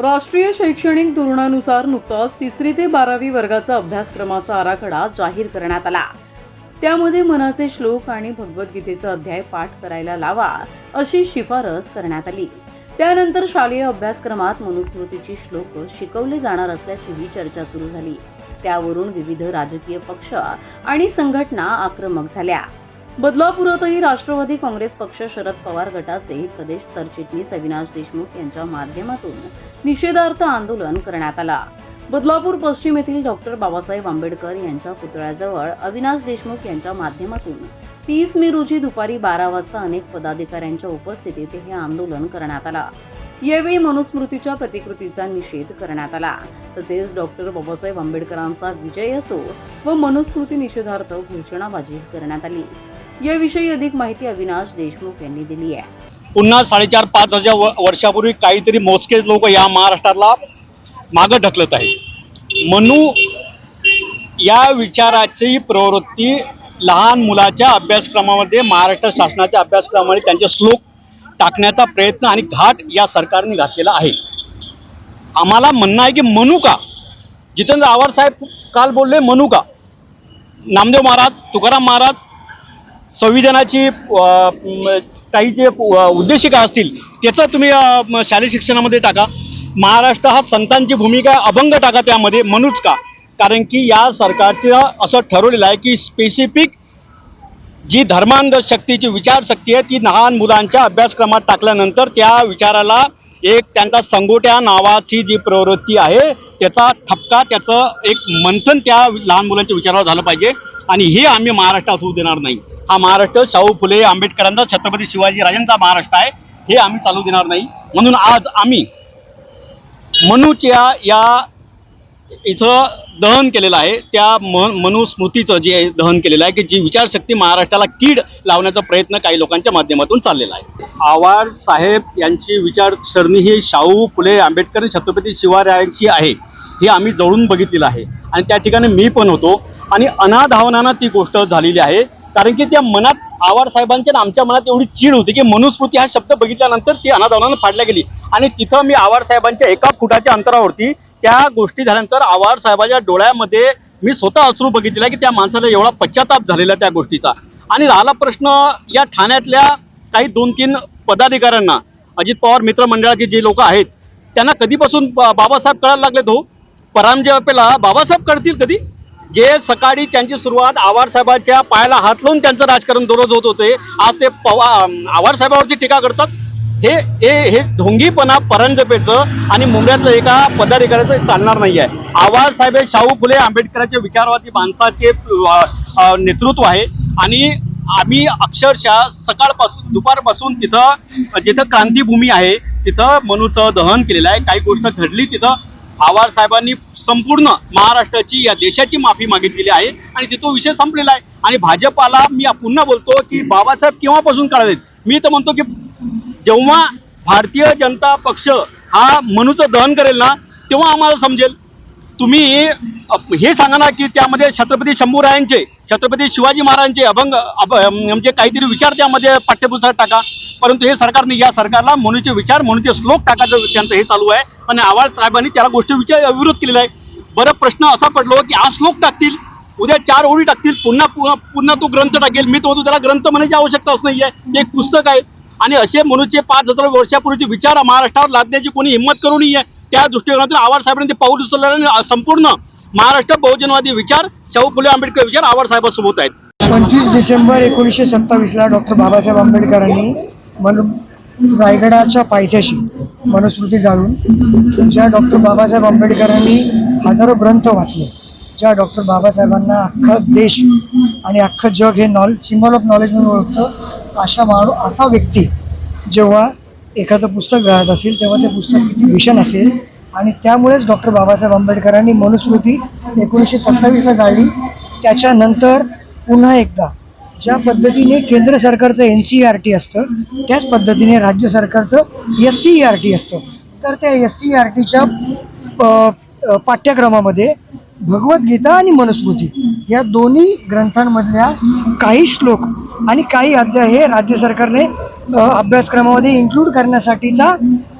राष्ट्रीय शैक्षणिक धोरणानुसार नुकताच तिसरी ते बारावी वर्गाचा अभ्यासक्रमाचा आराखडा जाहीर करण्यात आला. त्यामध्ये मनाचे श्लोक आणि भगवद्गीतेचा अध्याय पाठ करायला लावा अशी शिफारस करण्यात आली. त्यानंतर शालेय अभ्यासक्रमात मनुस्मृतीची श्लोक शिकवले जाणार असल्याचीही चर्चा सुरू झाली. त्यावरून विविध राजकीय पक्ष आणि संघटना आक्रमक झाल्या. बदलापुरातही राष्ट्रवादी काँग्रेस पक्ष शरद पवार गटाचे प्रदेश सरचिटणीस अविनाश देशमुख यांच्या माध्यमातून निषेधार्थ आंदोलन करण्यात आला. बदलापूर पश्चिम येथील डॉक्टर बाबासाहेब आंबेडकर यांच्या पुतळ्याजवळ अविनाश देशमुख यांच्या माध्यमातून तीस मे रोजी दुपारी बारा वाजता अनेक पदाधिकाऱ्यांच्या उपस्थितीत हे आंदोलन करण्यात आला. यावेळी मनुस्मृतीच्या प्रतिकृतीचा निषेध करण्यात आला. तसेच डॉक्टर बाबासाहेब आंबेडकरांचा विजय असो व मनुस्मृती निषेधार्थ घोषणाबाजी करण्यात आली. याविषयी अधिक माहिती अविनाश देशमुख यांनी दिली आहे. पुन्हा साडेचार पाच हजार व- वर्षापूर्वी काहीतरी मोजकेच लोक या महाराष्ट्राला मागं ढकलत आहे म्हणू या विचाराची प्रवृत्ती लहान मुलाच्या अभ्यासक्रमामध्ये महाराष्ट्र शासनाच्या अभ्यासक्रमामध्ये त्यांचे श्लोक टाकण्याचा प्रयत्न आणि घाट या सरकारने घातलेला आहे. आम्हाला म्हणणं आहे की मनुका का? जितेंद्र आव्हाड साहेब काल बोलले मनुका का? नामदेव महाराज तुकाराम महाराज संविधानाची काही जे उद्देशिका असतील त्याचं तुम्ही शालेय शिक्षणामध्ये टाका. महाराष्ट्र हा संतांची भूमिका अभंग टाका त्यामध्ये म्हणूच का? कारण की या सरकारचं असं ठरवलेलं आहे की स्पेसिफिक जी धर्मांध शक्तीची विचारशक्ती आहे ती लहान मुलांच्या अभ्यासक्रमात टाकल्यानंतर त्या विचाराला एक त्यांचा संगोट्या नावाची जी प्रवृत्ती आहे त्याचा ठपका त्याचं एक मंथन त्या लहान मुलांच्या विचारावर झालं पाहिजे. आणि हे आम्ही महाराष्ट्रात होऊ देणार नाही. हा महाराष्ट्र शाहू फुले आंबेडकरांचा छत्रपती शिवाजी राजांचा महाराष्ट्र आहे. हे आम्ही चालू देणार नाही. म्हणून आज आम्ही मनूच्या या इथं दहन केलेलं आहे. त्या म मनुस्मृतीचं जे दहन केलेलं आहे की जी विचारशक्ती महाराष्ट्राला कीड लावण्याचा प्रयत्न काही लोकांच्या माध्यमातून चाललेला आहे. आवार साहेब यांची विचारसरणी ही शाहू फुले आंबेडकर छत्रपती शिवरायांची आहे. हे आम्ही जवळून बघितलेलं आहे. आणि त्या ठिकाणी मी पण होतो. आणि अनाधावनानं ती गोष्ट झालेली आहे. कारण की त्या मनात आव्हाड साहेबांच्या आमच्या मनात एवढी चीड होती की मनुस्मृती हा शब्द बघितल्यानंतर ती अनाधावनानं फाडल्या गेली. आणि तिथं मी आव्हाड साहेबांच्या एका फुटाच्या अंतरावरती त्या गोष्टी झाल्यानंतर आव्हाड साहेबाच्या डोळ्यामध्ये मी स्वतः अश्रू बघितला की त्या माणसाला एवढा पश्चाताप झालेला त्या गोष्टीचा. आणि राहिला प्रश्न या ठाण्यातल्या काही दोन तीन पदाधिकाऱ्यांना अजित पवार मित्रमंडळाचे जे लोक आहेत त्यांना कधीपासून बाबासाहेब कळायला लागलेत हो? परांजय पेला बाबासाहेब कळतील कधी? जे सकाळी त्यांची सुरुवात आव्हाड पायाला हात लावून त्यांचं राजकारण दररोज होत होते आज ते पवा आवारसाहेबावरती टीका करतात. हे हे हे ढोंगीपणा परंजपेचं आणि मुंबईतलं एका पदाधिकाऱ्याचं चालणार नाही आहे आवारसाहेब हे शाहू फुले आंबेडकरांचे विचारवादी माणसाचे नेतृत्व आहे. आणि आम्ही अक्षरशः सकाळपासून दुपारपासून तिथं जिथं क्रांतीभूमी आहे तिथं मनूचं दहन केलेलं आहे. काही गोष्ट घडली तिथं आवार साहेबांनी संपूर्ण महाराष्ट्राची या देशाची माफी मागितलेली आहे आणि तिथं विषय संपलेला आहे. आणि भाजपाला मी पुन्हा बोलतो की बाबासाहेब केव्हापासून कळाले मी तर म्हणतो की जेव्हा भारतीय जनता पक्ष हा मनूचं दहन करेल ना तेव्हा आम्हाला समजेल. तुम्ही हे सांगा ना की त्यामध्ये छत्रपती शंभूरायांचे छत्रपती शिवाजी महाराजांचे अभंग म्हणजे काहीतरी विचार त्यामध्ये पाठ्यपुस्तकात टाका. परंतु हे सरकारने या सरकारला म्हणूचे विचार मनुचे श्लोक टाकायचं त्यांचं हे चालू आहे. आणि आवाज साहेबांनी त्याला गोष्टी विचार विरोध केलेला आहे. बरं प्रश्न असा पडलो की आज श्लोक टाकतील उद्या चार ओळी टाकतील पुन्हा पुन्हा पुन्हा तो ग्रंथ टाकेल. मी तो त्याला ग्रंथ म्हणायची आवश्यकताच नाही आहे ते एक पुस्तक आहे. आणि असे म्हणूचे पाच हजार वर्षापूर्वीचे विचार महाराष्ट्रावर लादण्याची कोणी हिंमत करू नये त्या दृष्टिकोनातून आव्हाड साहेबांनी ते पाऊल उचललं आणि संपूर्ण महाराष्ट्र बहुजनवादी विचार शाहू फुले आंबेडकर विचार आव्हाड साहेबांसोबत आहेत. पंचवीस डिसेंबर एकोणीसशे सत्तावीसला डॉक्टर बाबासाहेब आंबेडकरांनी मन रायगडाच्या पायथ्याशी मनुस्मृती जाळून ज्या डॉक्टर बाबासाहेब आंबेडकरांनी हजारो ग्रंथ वाचले ज्या डॉक्टर बाबासाहेबांना अख्खा देश आणि अख्खं जग हे नॉल सिम्बॉल ऑफ नॉलेज म्हणून ओळखतं अशा माणू असा व्यक्ती जेव्हा एखादं पुस्तक घालत असेल तेव्हा ते पुस्तक किती भीषण असेल आणि त्यामुळेच डॉक्टर बाबासाहेब आंबेडकरांनी मनुस्मृती एकोणीसशे सत्तावीसला जाळली. त्याच्यानंतर पुन्हा एकदा ज्या पद्धतीने केंद्र सरकारचं एन सी आर टी असतं त्याच पद्धतीने राज्य सरकारचं एस सी आर टी असतं. तर त्या एस सी आर टीच्या पाठ्यक्रमामध्ये भगवद्गीता आणि मनुस्मृती या दोन्ही ग्रंथांमधल्या काही श्लोक आणि काही अध्याय हे राज्य सरकारने अभ्यासक्रमामध्ये इन्क्लूड करण्यासाठीचा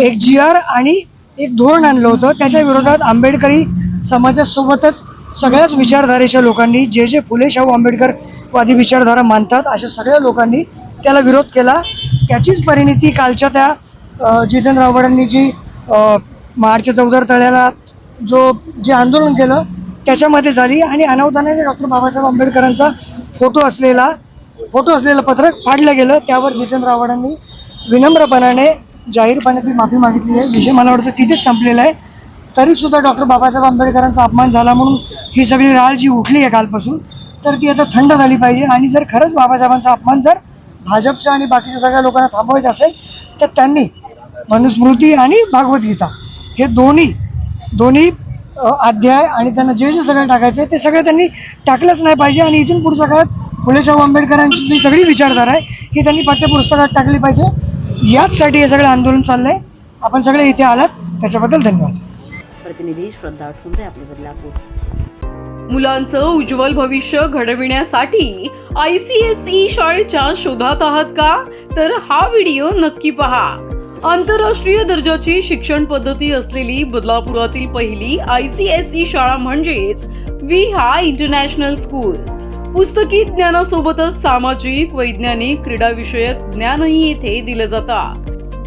एक जी आर आणि एक धोरण आणलं होतं. त्याच्या विरोधात आंबेडकरी समाजासोबतच सगळ्याच विचारधारेच्या लोकांनी जे जे फुले शाहू आंबेडकरवादी विचारधारा मानतात अशा सगळ्या लोकांनी त्याला विरोध केला. त्याचीच परिणिती कालच्या त्या जितेंद्र आव्हाडांनी जी महाडच्या चौदार तळ्याला जो जे आंदोलन केलं त्याच्यामध्ये झाली आणि अनावधानाने डॉक्टर बाबासाहेब आंबेडकरांचा फोटो असलेला फोटो असलेलं पत्रक फाडलं गेलं. त्यावर जितेंद्र आव्हाडांनी विनम्रपणाने जाहीरपणे ती माफी मागितली आहे. विषय मला वाटतं तिथेच संपलेला आहे. तरी सुद्धा डॉक्टर बाबासाहेब आंबेडकरांचा अपमान झाला म्हणून ही सगळी राळ जी उठली आहे कालपासून तर ती आता थंड झाली पाहिजे. आणि जर खरंच बाबासाहेबांचा अपमान जर भाजपच्या आणि बाकीच्या सगळ्या लोकांना थांबवायचं असेल तर त्यांनी मनुस्मृती आणि भागवद्गीता हे दोन्ही दोन्ही अध्याय आणि त्यांना जे जे सगळं टाकायचं आहे ते सगळं त्यांनी टाकलंच नाही पाहिजे. आणि इथून पुढच्या काळात फुले शाहू आंबेडकरांची जी सगळी विचारधारा आहे ही त्यांनी पाठ्यपुस्तकात टाकली पाहिजे. याचसाठी हे सगळं आंदोलन चाललंय. आपण सगळे इथे आलात. त्याच्याबद्दल धन्यवाद. प्रतिनिधी श्रद्धा ठुंबरे आपले बदलापूर मुलांचं उज्ज्वल भविष्य घडविण्यासाठी आय सी एस ई शाळेच्या शोधात आहात का? तर हा व्हिडिओ नक्की पहा. आंतरराष्ट्रीय दर्जाची शिक्षण पद्धती असलेली बदलापुरातील पहिली आय सी एस ई शाळा म्हणजेच विहा इंटरनॅशनल स्कूल. पुस्तकी ज्ञानासोबतच सामाजिक वैज्ञानिक क्रीडाविषयक ज्ञानही येथे दिलं जातं.